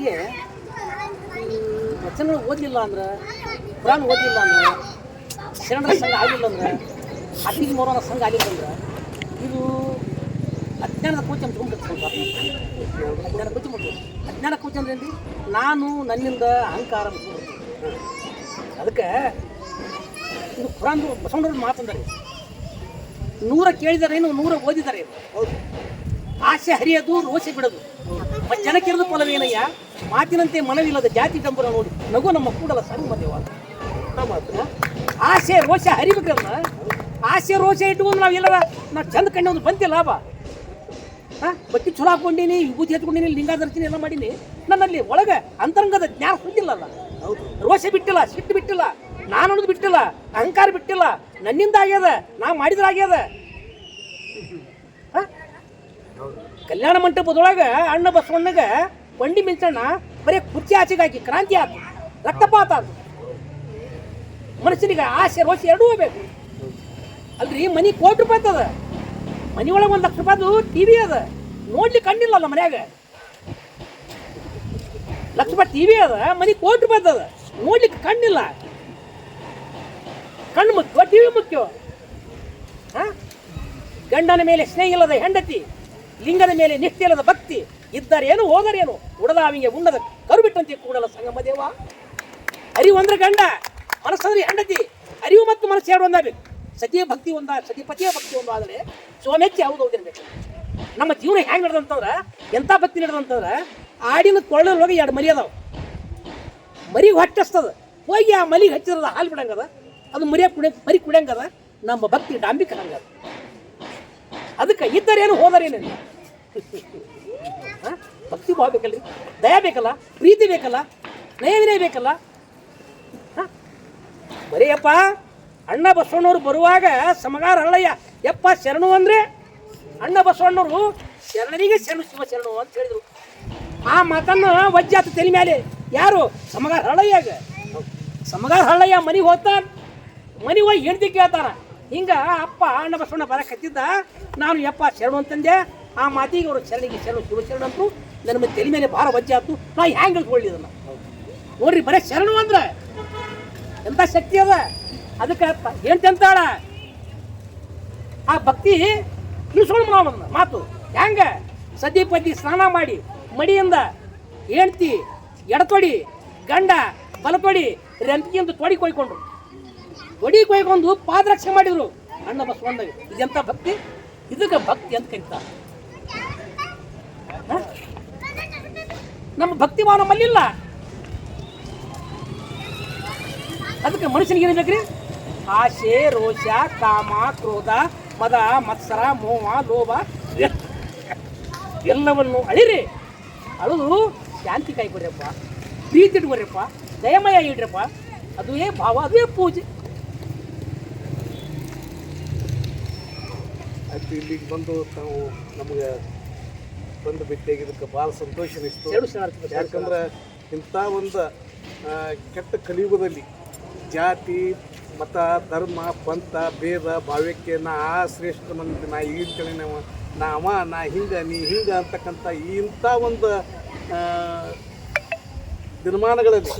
ಈ ವಚನ ಓದಲಿಲ್ಲ ಅಂದ್ರೆ, ಕುರಾನ್ ಓದಲಿಲ್ಲ ಅಂದ್ರೆ ಶರಣರ ಸಂಘ ಆಗಿಲ್ಲ ಅಂದ್ರೆ, ಅತಿಥಿ ಮೋರನ ಸಂಘ ಆಗಿಲ್ಲ ಅಂದ್ರೆ, ಇದು ಅಜ್ಞಾನದ ಕೋಚ ಅಂತ ಅಜ್ಞಾನ ಕೋಚ ಮಾಡ್ಬೋದು ಅಜ್ಞಾನ ಕೋಚ ಅಂದ್ರೆ ಏನ್ರಿ? ನಾನು ನನ್ನಿಂದ ಅಹಂಕಾರ. ಅದಕ್ಕೆ ಇದು ಪುರಾಣ ಬಸವಣ್ಣವ್ರ ಮಾತಂದರೆ ನೂರ ಕೇಳಿದರೇನು ನೂರ ಓದಿದ್ದಾರೆ ಹೌದು. ಆಸೆ ಹರಿಯೋದು ರೋಸಿ ಬಿಡೋದು. ಜನಕ್ಕಿರೋದು ಫಲವೇನಯ್ಯ ಮಾತಿನಂತೆ ಮನವಿಲ್ಲದ ಜಾತಿ ಡಂಬರ ನೋಡಿ, ನಗು ನಮ್ಮ ಕೂಡಲ ಸಂಗಮದೇವ ಮಾತು, ಆಸೆ, ರೋಷ ಹರಿಬೇಕಲ್ಲ ಆಸೆ, ರೋಷ ಇಟ್ಕೊಂಡು ನಾವು ಎಲ್ಲರ, ನಾವು ಚಂದ ಕಂಡು ಒಂದು ಬಂತಿ ಲಾಭ. ಹಾಂ ಬಟ್ಟಿ ಚಲೋ ಹಾಕೊಂಡೀನಿ ವಿಭೂತಿ ಹಚ್ಕೊಂಡಿನಿ ಲಿಂಗಾದರ್ಶನ ಎಲ್ಲ ಮಾಡೀನಿ. ನನ್ನಲ್ಲಿ ಒಳಗೆ ಅಂತರಂಗದ ಜ್ಞಾನ ಹೊಂದಿಲ್ಲಲ್ಲ ಹೌದು ರೋಷ ಬಿಟ್ಟಿಲ್ಲ, ಸಿಟ್ಟು ಬಿಟ್ಟಿಲ್ಲ, ನಾನು ಅನ್ನೋದು ಬಿಟ್ಟಿಲ್ಲ, ಅಹಂಕಾರ ಬಿಟ್ಟಿಲ್ಲ, ನನ್ನಿಂದ ಆಗ್ಯದ, ನಾ ಮಾಡಿದ್ರೆ ಆಗ್ಯದ. ಹ? ಕಲ್ಯಾಣ ಮಂಟಪದೊಳಗೆ ಅಣ್ಣ ಬಸವಣ್ಣಗ ಬಂಡಿ ಮಿಂಚಣ್ಣ, ಬರೀ ಕುರ್ಚಿ ಆಚೆಗೆ ಹಾಕಿ, ಕ್ರಾಂತಿ ಆತು ರಕ್ತಪಾತ ಆತು ಮನುಷ್ಯನಿಗೆ ಆಸೆ, ರೋಷ ಎರಡೂ ಬೇಕು. ಅಲ್ರಿ, ಮನಿ ಕೋಟಿ ರೂಪಾಯಿ ಅದ ಮನಿ ಒಳಗೆ ಒಂದು ಲಕ್ಷ ರೂಪಾಯ್ದು ಟಿವಿ ಅದ. ನೋಡ್ಲಿಕ್ಕೆ ಕಣ್ಣಿಲ್ಲ ಅಲ್ಲ ಮನ್ಯಾಗ. ಲಕ್ಷ ರೂಪಾಯಿ ಟಿವಿ ಅದ, ಮನಿ ಕೋಟಿ ರೂಪಾಯಿ ಅದ ನೋಡ್ಲಿಕ್ಕೆ ಕಣ್ಣಿಲ್ಲ. ಕಣ್ಣು ಮುಖ್ಯ ಟಿವಿ ಮುಖ್ಯ. ಹಾಂ ಗಂಡನ ಮೇಲೆ ಸ್ನೇಹ ಇಲ್ಲದ ಹೆಂಡತಿ. ಲಿಂಗದ ಮೇಲೆ ನಿಷ್ಠೆ ಇಲ್ಲದ ಭಕ್ತಿ ಇದ್ದರೇನು, ಹೋದರೇನು? ಉಡದಾವಿಗೆ ಉಣ್ಣದ ಕರು ಬಿಟ್ಟಂತೆ ಕೂಡಲ ಸಂಗಮ ದೇವ. ಅರಿವು ಅಂದ್ರೆ ಗಂಡ ಮನಸ್ಸಂದ್ರೆ ಹೆಂಡತಿ. ಅರಿವು ಮತ್ತು ಮನಸ್ಸು ಎರಡು ಒಂದಾಗಬೇಕು. ಸತಿಯ ಭಕ್ತಿ ಒಂದ, ಸತಿಪತಿಯ ಭಕ್ತಿ ಒಂದು ಆದರೆ ಸೋಮೆಚ್ಚಿ ಯಾವುದು ನಮ್ಮ ಜೀವನ ಹೆಂಗೆ ನಡೆದಂತಂದ್ರೆ ಎಂಥ ಭಕ್ತಿ ನಡೆದಂತಂದ್ರೆ ಆಡಿನ ಕೊಳ್ಳೊಳಗೆ ಎರಡು ಮರಿ ಅದಾವ. ಮರಿ ಹೊಟ್ಟಸ್ತದ. ಹೋಗಿ ಆ ಮಲಿಗೆ ಹಚ್ಚಿರದ ಹಾಲು ಬಿಡಂಗದ. ಅದು ಮರಿಯ ಕುಡಿ, ಮರಿ ಕುಡಿಯಂಗದ ನಮ್ಮ ಭಕ್ತಿ ಡಾಂಬಿಕ ಹಂಗದ. ಅದಕ್ಕೆ ಇದ್ದರೇನು ಹೋದರೇನು? ಭಕ್ತಿ ಭಾವ ಬೇಕಲ್ರಿ? ದಯ ಬೇಕಲ್ಲ? ಪ್ರೀತಿ ಬೇಕಲ್ಲ? ನಯವಿನಯ ಬೇಕಲ್ಲ? ಬರಿಯಪ್ಪ, ಅಣ್ಣ ಬಸವಣ್ಣವ್ರು ಬರುವಾಗ ಸಮಗಾರ ಹಳ್ಳಯ್ಯ ಯಪ್ಪ, ಶರಣು ಅಂದರೆ? ಅಣ್ಣ ಬಸವಣ್ಣವರು ಶರಣರಿಗೆ ಶರಣು, ಶಿವ ಶರಣು ಅಂತ ಹೇಳಿದ್ರು. ಆ ಮಾತನ್ನು ವಜ್ಜಾತ ತಲೆ ಮೇಲೆ ಯಾರು? ಸಮಗಾರ ಹಳ್ಳಯ್ಯಾಗ ಸಮಗಾರ ಹಳ್ಳಯ್ಯ ಮನೆಗೆ ಹೋಗ್ತಾನ? ಮನೆಗೆ ಹೋಗಿ ಹೆಂಡತಿ ಕೇಳ್ತಾನ. ಹಿಂಗ ಅಪ್ಪ, ಅಣ್ಣ ಬಸವಣ್ಣ ಬರಕತ್ತಿದ್ದ, ನಾನು ಯಪ್ಪ ಶರಣು ಅಂತಂದೆ. ಆ ಮಾತಿಗೆ ಅವರು ಶರಣಿಗೆ ಶರಣು ಶಿವ ಶರಣ ಅಂತೂ ನನ್ನ ಮೇಲೆ ತಲೆ ಮೇಲೆ ಭಾರ ವಜ್ಜೆ ಆಯ್ತು. ನಾ ಹ್ಯಾಂಗೆ ಇಳ್ಕೊಳ್ಳಿ ಅದನ್ನು ನೋಡ್ರಿ, ಬರೀ ಶರಣು ಅಂದ್ರೆ ಎಂತ ಶಕ್ತಿ ಅದ? ಅದಕ್ಕೆ ಏನ್ ಅಂತಾಳ ಆ ಭಕ್ತಿ ಇಳಿಸ್ಕೊಂಡು ನಾವು ಮಾತು. ಹೆಂಗ ಸತಿ ಪತಿ ಸ್ನಾನ ಮಾಡಿ, ಮಡಿಯಿಂದ ಹೆಂಡ್ತಿ ಎಡತೊಡಿ, ಗಂಡ, ಬಲತೊಡಿ ರೆಂಪಿಗಿಂದ ತೊಡಿ ಕೊಯ್ಕೊಂಡ್ರು. ತೊಡಿ ಕೊಯ್ಕೊಂಡು ಪಾದರಕ್ಷೆ ಮಾಡಿದ್ರು. ಅಣ್ಣ ಬಸವಣ್ಣಗೆ. ಇದೆಂತ ಭಕ್ತಿ? ಇದಕ್ಕೆ ಭಕ್ತಿ ಅಂತ ಕರೀತಾರೆ ನಮ್ಮ ಭಕ್ತಿ ಭಾವ ನಮ್ಮಲ್ಲಿಲ್ಲ ಅದಕ್ಕೆ ಮನುಷ್ಯನಿಗೆ ಏನು ಬೇಕ್ರಿ? ಆಸೆ ರೋಷ, ಕಾಮ, ಕ್ರೋಧ, ಮದ, ಮತ್ಸರ, ಮೋಹ, ಲೋಭ ಎಲ್ಲವನ್ನು ಅಳಿರಿ. ಅಳದು ಶಾಂತಿ ಕಾಯ್ಕೊಡ್ರಪ್ಪ ಪ್ರೀತಿ ಇಟ್ಕೊಡ್ರಪ್ಪ ದಯಮಯ ಇಡ್ರಪ್ಪ. ಅದುವೇ ಭಾವ, ಅದುವೇ ಪೂಜೆ. ಆಯ್ತು ಇಲ್ಲಿಗೆ ಬಂದು ತಾವು ನಮಗೆ ಬಂದು ಭೇಟಿಯಾಗಿದ್ದಕ್ಕೆ ಭಾಳ ಸಂತೋಷ ಅನಿಸ್ತು. ಯಾಕಂದ್ರೆ ಇಂಥ ಒಂದು ಕೆಟ್ಟ ಕಲಿಯುಗದಲ್ಲಿ ಜಾತಿ ಮತ ಧರ್ಮ ಪಂಥ ಭೇದ ಭಾವ್ಯಕ್ಕೆ ನಾ ಆ ಶ್ರೇಷ್ಠ ಮಂದಿ ನಾ ಈಗಿನ ನಾವು ನಾ ಅವ ನಾ ಹಿಂಗೆ ನೀ ಹಿಂಗೆ ಅಂತಕ್ಕಂಥ ಇಂಥ ಒಂದು ದಿನಮಾನಗಳಲ್ಲಿ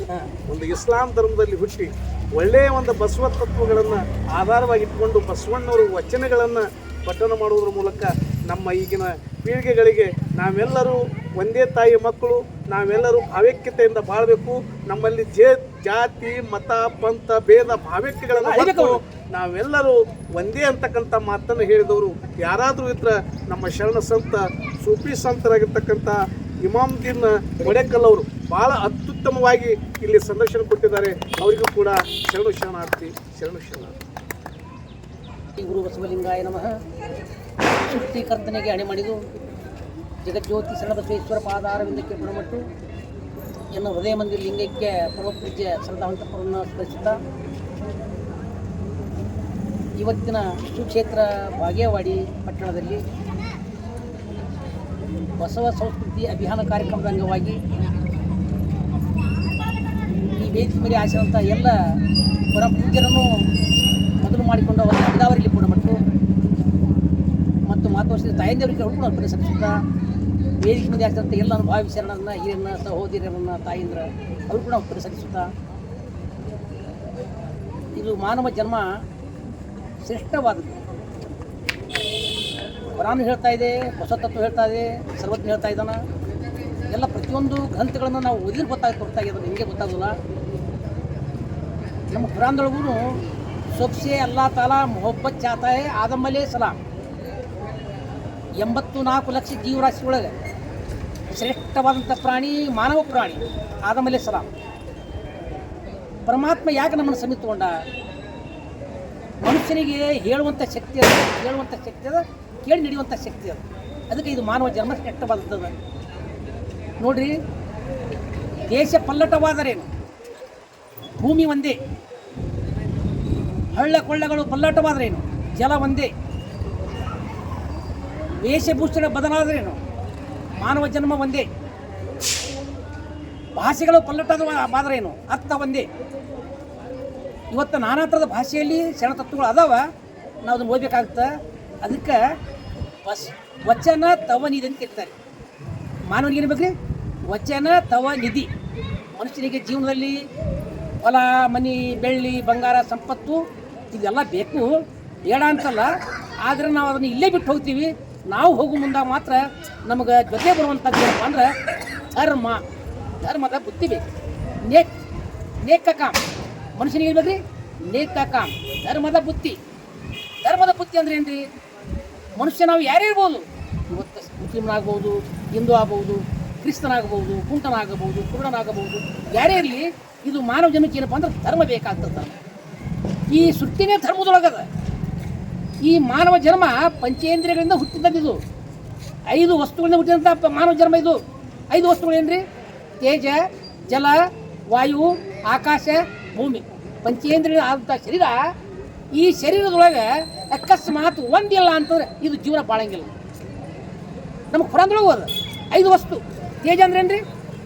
ಒಂದು ಇಸ್ಲಾಂ ಧರ್ಮದಲ್ಲಿ ಹುಟ್ಟಿ ಒಳ್ಳೆಯ ಒಂದು ಬಸವ ತತ್ವಗಳನ್ನು ಆಧಾರವಾಗಿ ಇಟ್ಕೊಂಡು ಬಸವಣ್ಣವರು ವಚನಗಳನ್ನು ಪಠನ ಮಾಡುವುದರ ಮೂಲಕ ನಮ್ಮ ಈಗಿನ ಪೀಳಿಗೆಗಳಿಗೆ ನಾವೆಲ್ಲರೂ ಒಂದೇ ತಾಯಿ ಮಕ್ಕಳು ನಾವೆಲ್ಲರೂ ಭಾವೈಕ್ಯತೆಯಿಂದ ಬಾಳಬೇಕು. ನಮ್ಮಲ್ಲಿ ಜೇ ಜಾತಿ ಮತ ಪಂಥ ಭೇದ ಭಾವೈಕ್ಯಗಳನ್ನು ನಾವೆಲ್ಲರೂ ಒಂದೇ ಅಂತಕ್ಕಂಥ ಮಾತನ್ನು ಹೇಳಿದವರು. ಯಾರಾದರೂ ಇದ್ರೆ ನಮ್ಮ ಶರಣ ಸಂತ ಸೂಫಿ ಸಂತರಾಗಿರ್ತಕ್ಕಂಥ ಇಮಾಮ್ದೀನ್ ಒಡೆಕಲ್ ಅವರು ಭಾಳ ಅತ್ಯುತ್ತಮವಾಗಿ ಇಲ್ಲಿ ಸಂದರ್ಶನ ಕೊಟ್ಟಿದ್ದಾರೆ. ಅವರಿಗೂ ಕೂಡ ಶರಣು ಶರಣಾರ್ಥಿ ಶರಣು ಶರಣಾರ್ಥಿ. ಶ್ರೀ ಗುರು ಬಸವಲಿಂಗಾಯ ನಮಃ. ಕರ್ತನೆಗೆ ಅಣೆ ಮಾಡಿದು ಜಗಜ್ಯೋತಿ ಶರಣಬಸವೇಶ್ವರ ಪಾದಾರವಿಂದಕ್ಕೆ ಗುಣಮಟ್ಟು ಎನ್ನ ಹೃದಯ ಮಂದಿರ ಲಿಂಗಕ್ಕೆ ಪರಮಪೂಜ್ಯ ಶ್ರದ್ಧಾವಂತಪುರವನ್ನು ಸ್ಮರಿಸುತ್ತಾ ಇವತ್ತಿನ ಸುಕ್ಷೇತ್ರ ಬಾಗೇವಾಡಿ ಪಟ್ಟಣದಲ್ಲಿ ಬಸವ ಸಂಸ್ಕೃತಿ ಅಭಿಯಾನ ಕಾರ್ಯಕ್ರಮದ ಅಂಗವಾಗಿ ಈ ವೇದಿಕೆ ಮೇಲೆ ಆಸಿದಂಥ ಎಲ್ಲ ಪರಪೂಜ್ಯರನ್ನು ಮೊದಲು ಮಾಡಿಕೊಂಡು ಅವರ ಕೂಡ ಮತ್ತು ಮತ್ತು ಮಾತು ವರ್ಷದ ತಾಯಂದಿಯವರಿಗೆ ಕೂಡ ಅರ್ಪಣೆ ಸಲ್ಲಿಸುತ್ತ, ವೇದಿಕೆ ಮುಂದೆ ಆಗ್ತಂತ ಎಲ್ಲ ಭಾವಿ ಶರಣರನ್ನ ಹಿರಿಯರನ್ನ, ಸಹೋದರಿಯರನ್ನ, ತಾಯಿಂದ್ರ ಅವರು ಕೂಡ ಉತ್ತರ ಸಲ್ಲಿಸುತ್ತಾ, ಇದು ಮಾನವ ಜನ್ಮ ಶ್ರೇಷ್ಠವಾದದ್ದು. ಪುರಾಣ ಹೇಳ್ತಾ ಇದೆ, ಹೊಸ ತತ್ವ ಹೇಳ್ತಾ ಇದೆ, ಸರ್ವಜ್ಞ ಹೇಳ್ತಾ ಇದ್ದಾನೆ. ಎಲ್ಲ ಪ್ರತಿಯೊಂದು ಗ್ರಂಥಗಳನ್ನು ನಾವು ಓದಿದ್ರೆ ಗೊತ್ತಾಗುತ್ತೆ ಗೊತ್ತಾಗಿದೆ ನಿಮಗೆ ಗೊತ್ತಾಗೋಲ್ಲ. ನಮ್ಮ ಪುರಾಣದೊಳಗೂ ಸೊಬ್ಸೆ ಅಲ್ಲಾ ತಾಲಾ ಮೊಹಬ್ಬತ್ ಚಾತಾ ಹೇ ಆದಮ್ ಸಲಾಂ ಎಂಬತ್ತು ನಾಲ್ಕು ಲಕ್ಷ ಜೀವರಾಶಿ ಒಳಗೆ ಶ್ರೇಷ್ಠವಾದಂಥ ಪ್ರಾಣಿ, ಮಾನವ ಪ್ರಾಣಿ ಆದಮ್ ಅಲೇ ಸಲಾಂ ಪರಮಾತ್ಮ ಯಾಕೆ ನಮ್ಮನ್ನು ಸಮಿತಗೊಂಡ ಮನುಷ್ಯನಿಗೆ ಹೇಳುವಂಥ ಶಕ್ತಿ ಅದ ಹೇಳುವಂಥ ಶಕ್ತಿ ಅದ, ಕೇಳಿ ನಡೆಯುವಂಥ ಶಕ್ತಿ ಅದ. ಅದಕ್ಕೆ ಇದು ಮಾನವ ಜನ್ಮ ಶ್ರೇಷ್ಠವಾದದ್ದು. ನೋಡ್ರಿ, ದೇಶ ಪಲ್ಲಟವಾದರೇನು? ಭೂಮಿ ಒಂದೇ. ಹಳ್ಳ ಕೊಳ್ಳಗಳು ಪಲ್ಲಟವಾದರೇನು ಜಲ ಒಂದೇ. ವೇಷಭೂಷಣ ಬದಲಾದರೇನು ಮಾನವ ಜನ್ಮ ಒಂದೇ. ಭಾಷೆಗಳು ಪಲ್ಲಟವಾದರೇನು ಅರ್ಥ ಒಂದೇ. ಇವತ್ತು ನಾನಾ ಥರದ ಭಾಷೆಯಲ್ಲಿ ಶರಣತತ್ವಗಳು ಅದಾವ. ನಾವು ಅದನ್ನು ಓದಬೇಕಾಗುತ್ತೆ. ಅದಕ್ಕೆ ವಸ್, ವಚನ, ತವ, ನಿಧಿ ಅಂತ ಕೇಳ್ತಾರೆ. ಮಾನವನಿಗೆ ಏನ್ಬೇಕ್ರಿ ವಚನ, ತವ, ನಿಧಿ. ಮನುಷ್ಯನಿಗೆ ಜೀವನದಲ್ಲಿ ಹೊಲ, ಮನಿ, ಬೆಳ್ಳಿ, ಬಂಗಾರ, ಸಂಪತ್ತು ಇದೆಲ್ಲ ಬೇಕು, ಬೇಡ ಅಂತಲ್ಲ, ಆದರೆ ನಾವು ಅದನ್ನು ಇಲ್ಲೇ ಬಿಟ್ಟು ಹೋಗ್ತೀವಿ. ನಾವು ಹೋಗೋ ಮುಂದಾಗ ಮಾತ್ರ ನಮಗೆ ಜೊತೆ ಬರುವಂಥದ್ದು ಏನಪ್ಪ ಅಂದ್ರೆ ಧರ್ಮ. ಧರ್ಮದ ಬುದ್ಧಿ ಬೇಕು. ನೇಕ್ ನೇಕ ಕಾಮ್ ಮನುಷ್ಯನಿಗೆ ಇರ್ಬೇಕ್ರಿ ನೇಕ ಕಾಮ್ ಧರ್ಮದ ಬುದ್ಧಿ. ಧರ್ಮದ ಬುದ್ಧಿ ಅಂದ್ರೆ ಏನ್ರಿ? ಮನುಷ್ಯ ನಾವು ಯಾರೇ ಇರ್ಬೋದು. ಇವತ್ತು ಮುಸ್ಲಿಮ್ನಾಗ್ಬೋದು ಹಿಂದೂ ಆಗ್ಬೋದು ಕ್ರಿಸ್ತನಾಗಬಹುದು ಕುಂಟನಾಗಬಹುದು ಕುರುಡನಾಗಬಹುದು ಯಾರೇ ಇರಲಿ, ಇದು ಮಾನವ ಜನಕ್ಕೆ ಏನಪ್ಪ ಅಂದ್ರೆ ಧರ್ಮ ಬೇಕಾಗ್ತದೆ. ಈ ಸೃಷ್ಟಿನೇ ಧರ್ಮದೊಳಗದ. ಈ ಮಾನವ ಜನ್ಮ ಪಂಚೇಂದ್ರಿಯಗಳಿಂದ ಹುಟ್ಟಿದ್ದು ಐದು ವಸ್ತುಗಳಿಂದ ಹುಟ್ಟಿದಂಥ ಮಾನವ ಜನ್ಮ ಇದು. ಐದು ವಸ್ತುಗಳೇನ್ರಿ ತೇಜ, ಜಲ, ವಾಯು, ಆಕಾಶ, ಭೂಮಿ. ಪಂಚೇಂದ್ರಿಯ ಆದಂಥ ಶರೀರ ಈ ಶರೀರದೊಳಗೆ ಅಕಸ್ಮಾತ್ ಒಂದಿಲ್ಲ ಅಂತಂದ್ರೆ ಇದು ಜೀವನ ಬಾಳಂಗಿಲ್ಲ. ನಮ್ಮ ಪುರಾಣದೊಳಗೆ ಹೋದ. ಐದು ವಸ್ತು. ತೇಜ ಅಂದ್ರೆ ಏನ್ರಿ?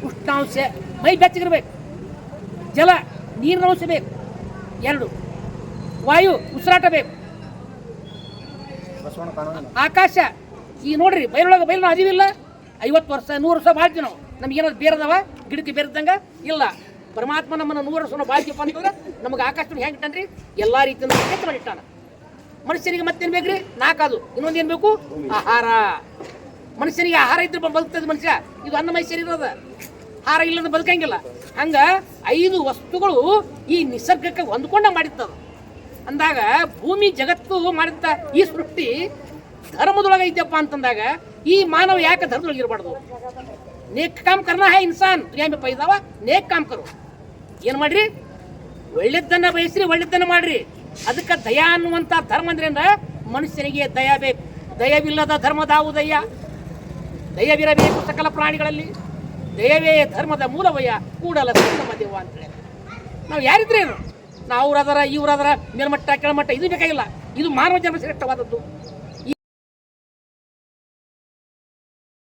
ಉಷ್ಣಾಂಶ, ಮೈ ಬೆಚ್ಚಗಿರ್ಬೇಕು. ಜಲ, ನೀರಿನ ಅಂಶ ಬೇಕು. ಎರಡು ವಾಯು ಉಸಿರಾಟ ಬೇಕು. ಆಕಾಶ ಈ ನೋಡ್ರಿ ಬಯಲೊಳಗೆ ಬಯಲು ಅದಿವಿಲ್ಲ ಐವತ್ತು ವರ್ಷ ನೂರು ವರ್ಷ ಬಾಳ್ತೀವಿ ನಾವು. ನಮ್ಗೆ ಏನಾದ್ರು ಬೇರೆದವ? ಗಿಡಕ್ಕೆ ಬೇರೆದಂಗ ಇಲ್ಲ. ಪರಮಾತ್ಮ ನಮ್ಮನ್ನು ನೂರು ವರ್ಷ ಬಾಳ್ತೀವಪ್ಪ ಅಂತಂದ್ರೆ ನಮಗೆ ಆಕಾಶ ಹೆಂಗೆ ಇಟ್ಟನ್ರಿ? ಎಲ್ಲ ರೀತಿಯಿಂದ ಇಟ್ಟಾನ ಮನುಷ್ಯನಿಗೆ ಮತ್ತೇನು ಬೇಕ್ರಿ? ನಾಲ್ಕು ಇನ್ನೊಂದು ಏನು ಬೇಕು? ಆಹಾರ. ಮನುಷ್ಯನಿಗೆ ಆಹಾರ ಇದ್ರೆ ಬದುಕ್ತದೆ ಮನುಷ್ಯ. ಇದು ಅನ್ನಮಯ ಶರೀರ ಅದ ಆಹಾರ ಇಲ್ಲದ ಬದುಕಂಗಿಲ್ಲ. ಹಂಗ ಐದು ವಸ್ತುಗಳು ಈ ನಿಸರ್ಗಕ್ಕೆ ಹೊಂದ್ಕೊಂಡ ಮಾಡಿರ್ತದ ಅಂದಾಗ ಭೂಮಿ ಜಗತ್ತು ಮಾಡಿದ ಈ ಸೃಷ್ಟಿ ಧರ್ಮದೊಳಗೆ ಐತಪ್ಪ ಅಂತಂದಾಗ ಈ ಮಾನವ ಯಾಕೆ ಧರ್ಮದೊಳಗೆ ಇರಬಾರ್ದು ನೇಕ್ ಕಾಮ್ ಕರ್ನ ಹೇ ಇನ್ಸಾನ್. ದುನಿಯಾ ಪೈದಾವ, ನೇಕ್ ಕಾಮ್ ಕರು. ಏನು ಮಾಡ್ರಿ? ಒಳ್ಳೆದ್ದನ್ನ ಬಯಸ್ರಿ ಒಳ್ಳೆದ್ದನ್ನ ಮಾಡ್ರಿ. ಅದಕ್ಕೆ ದಯಾ ಅನ್ನುವಂಥ ಧರ್ಮ ಅಂದ್ರೆ ಮನುಷ್ಯನಿಗೆ ದಯ ಬೇಕು. ದಯವಿಲ್ಲದ ಧರ್ಮದಾವುದಯ್ಯ ದಯವಿರಬೇಕು ಸಕಲ ಪ್ರಾಣಿಗಳಲ್ಲಿ. ದಯವೇ ಧರ್ಮದ ಮೂಲವಯ ಕೂಡಲ ದೇವ ಅಂತ ಹೇಳಿ. ನಾವು ಯಾರಿದ್ರೇನು? ನಾವು ಅವ್ರದರ ಇವ್ರದರ ಮೇಲ್ಮಟ್ಟ ಕೆಳಮಟ್ಟ ಇದು ಬೇಕಾಗಿಲ್ಲ. ಇದು ಮಾನವ ಜನ್ಮ ಶ್ರೇಷ್ಠವಾದದ್ದು.